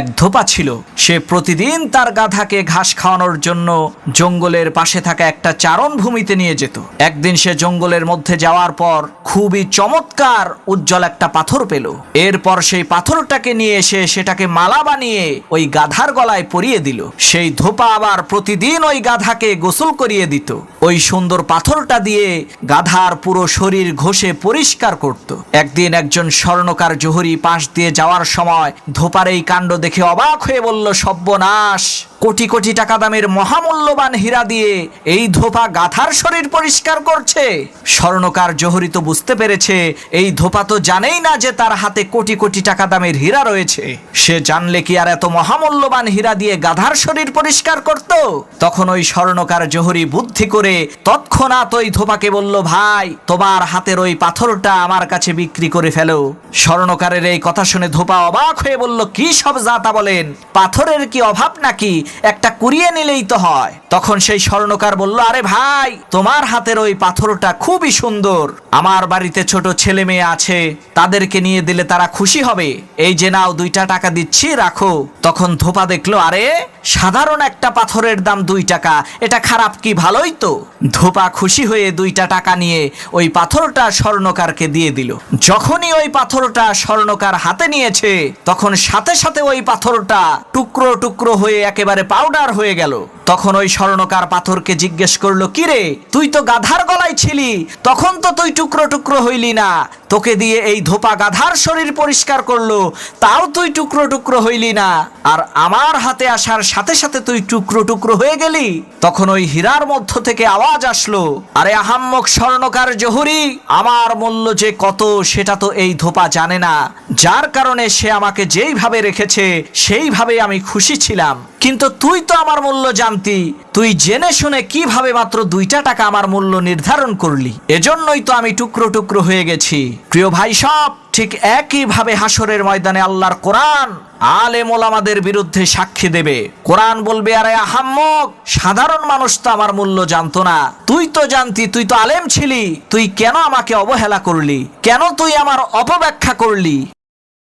এক ধোপা ছিল। সে প্রতিদিন তার গাধাকে ঘাস খাওয়ানোর জন্য জঙ্গলের পাশে থাকা একটা চারণ ভূমিতে নিয়ে যেত। একদিন সে জঙ্গলের মধ্যে যাওয়ার পর খুবই চমৎকার উজ্জ্বল একটা পাথর পেল। এরপর সেই পাথরটাকে নিয়ে এসে সেটাকে মালা বানিয়ে ওই গাধার গলায় পরিয়ে দিল। সেই ধোপা আবার প্রতিদিন ওই গাধাকে গোসল করিয়ে দিত। ওই সুন্দর পাথরটা দিয়ে গাধার পুরো শরীর ঘষে পরিষ্কার করত। একদিন একজন স্বর্ণকার জোহরি পাশ দিয়ে যাওয়ার সময় ধোপার এই কাণ্ড দেখে অবাক হয়ে বলল, সব্যনাশ, কোটি কোটি টাকা দামের মহামূল্যবান হীরা দিয়ে এই ধোপা গাধার শরীর পরিষ্কার করছে? স্বর্ণকার জোহরি তো বুঝতে পেরেছে, এই ধোপা তো জানেই না যে তার হাতে কোটি কোটি টাকা দামের হীরা রয়েছে। সে জানলে কি আর এত মহামূল্যবান হীরা দিয়ে গাধার শরীর পরিষ্কার করত? তখন ওই স্বর্ণকার জোহরি বুদ্ধি করে তৎক্ষণাৎ ওই ধোপাকে বলল, ভাই, তোমার হাতের ওই পাথরটা আমার কাছে বিক্রি করে ফেলো। স্বর্ণকারের এই কথা শুনে ধোপা অবাক হয়ে বলল, কি সব জাতা বলেন, পাথরের কি অভাব নাকি? একটা কুড়িয়ে নিলেই তো হয়। তখন সেই স্বর্ণকার বলল, আরে ভাই, তোমার হাতের ওই পাথরটা খুবই সুন্দর। আমার বাড়িতে ছোট ছেলে মেয়ে আছে, তাদেরকে নিয়ে দিলে তারা খুশি হবে। এই যে নাও, দুইটা টাকা দিচ্ছি, রাখো। তখন ধোপা দেখল, আরে, সাধারণ একটা পাথরের দাম দুই টাকা, এটা খারাপ কি ভালোই তো? ধোপা খুশি হয়ে দুইটা টাকা নিয়ে ওই পাথরটা স্বর্ণকারকে দিয়ে দিল। যখনই ওই পাথরটা স্বর্ণকার হাতে নিয়েছে, তখন সাথে সাথে ওই পাথরটা টুকরো টুকরো হয়ে একেবারে পাউডার হয়ে গেল। তখন ওই স্বর্ণকার পাথরকে জিজ্ঞেস করল, কিরে, তুই তো গাধার গলায় ছিলি, তখন তো তুই টুকরো টুকরো হইলি না। তোকে দিয়ে এই ধোপা গাধার শরীর পরিষ্কার করল, তাও তুই টুকরো টুকরো হইলি না। আর আমার হাতে আসার সাথে সাথে তুই টুকরো টুকরো হয়ে গেলি। তখন ওই হীরার মধ্য থেকে আওয়াজ আসলো, আরে আহাম্মক স্বর্ণকার জহুরি, আমার মূল্য যে কত সেটা তো এই ধোপা জানে না। যার কারণে সে আমাকে যেইভাবে রেখেছে সেইভাবে আমি খুশি ছিলাম। কিন্তু তুই তো আমার মূল্য জানতি তুই জেনে শুনে কীভাবে মাত্র দুইটা টাকা আমার মূল্য নির্ধারণ করলি? এজন্যই তো আমি টুকরো টুকরো হয়ে গেছি। প্রিয় ভাই, সব ঠিক একইভাবে হাসরের ময়দানে আল্লাহর কোরআন আলেম ওলামাদের বিরুদ্ধে সাক্ষী দেবে। কোরআন বলবে, আরে আহাম্মক, সাধারণ মানুষ তো আমার মূল্য জানতো না। তুই তো জানতি, তুই তো আলেম ছিলি। তুই কেন আমাকে অবহেলা করলি? কেন তুই আমার অপব্যাখ্যা করলি?